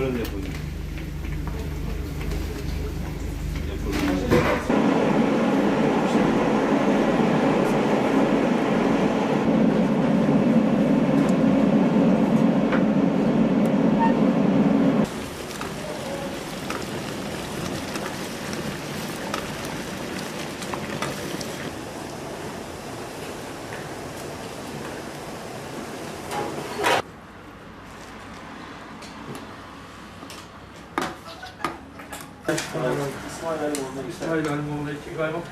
Böyle de yapılıyor. İsmail Alimoğlu'na gitti. İsmail Halimoğlu'na iki kaymak.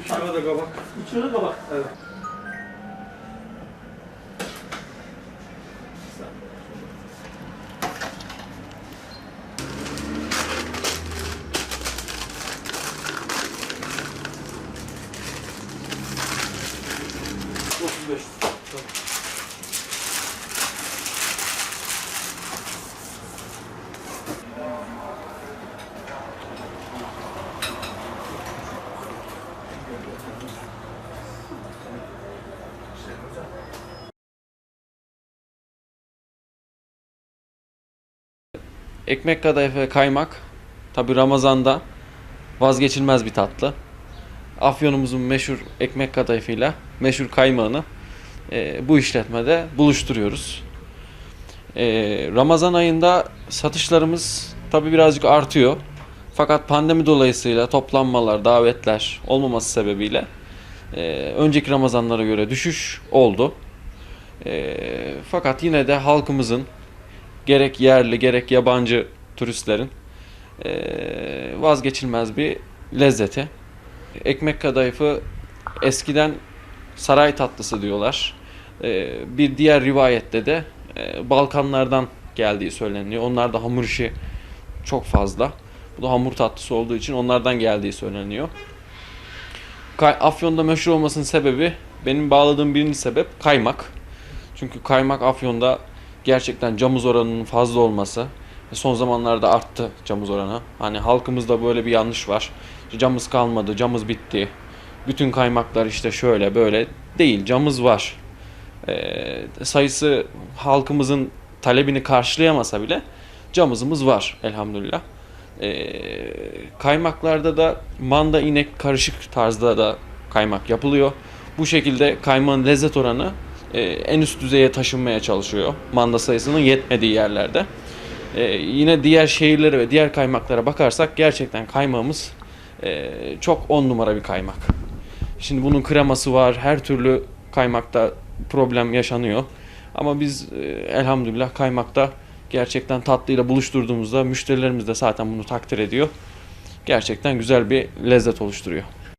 Üç tane de kabak. İçeri kabak. Evet. Otuz beş. Ekmek kadayıf ve kaymak tabi Ramazan'da vazgeçilmez bir tatlı. Afyonumuzun meşhur ekmek kadayıfıyla meşhur kaymağını e, bu işletmede buluşturuyoruz. E, Ramazan ayında satışlarımız tabi birazcık artıyor. Fakat pandemi dolayısıyla toplanmalar, davetler olmaması sebebiyle e, önceki Ramazanlara göre düşüş oldu. E, fakat yine de halkımızın gerek yerli gerek yabancı turistlerin vazgeçilmez bir lezzeti. Ekmek kadayıfı eskiden saray tatlısı diyorlar. Bir diğer rivayette de Balkanlardan geldiği söyleniyor. Onlarda hamur işi çok fazla. Bu da hamur tatlısı olduğu için onlardan geldiği söyleniyor. Afyon'da meşhur olmasının sebebi benim bağladığım birinci sebep kaymak. Çünkü kaymak Afyon'da gerçekten camuz oranının fazla olması ve son zamanlarda arttı camuz oranı. Hani halkımızda böyle bir yanlış var. Camız kalmadı, camız bitti. Bütün kaymaklar işte şöyle böyle değil. Camız var. Ee, sayısı halkımızın talebini karşılayamasa bile camızımız var elhamdülillah. Ee, kaymaklarda da manda inek karışık tarzda da kaymak yapılıyor. Bu şekilde kaymağın lezzet oranı e, en üst düzeye taşınmaya çalışıyor. Manda sayısının yetmediği yerlerde. E, yine diğer şehirlere ve diğer kaymaklara bakarsak gerçekten kaymağımız e, çok on numara bir kaymak. Şimdi bunun kreması var, her türlü kaymakta problem yaşanıyor. Ama biz elhamdülillah kaymakta gerçekten tatlıyla buluşturduğumuzda müşterilerimiz de zaten bunu takdir ediyor. Gerçekten güzel bir lezzet oluşturuyor.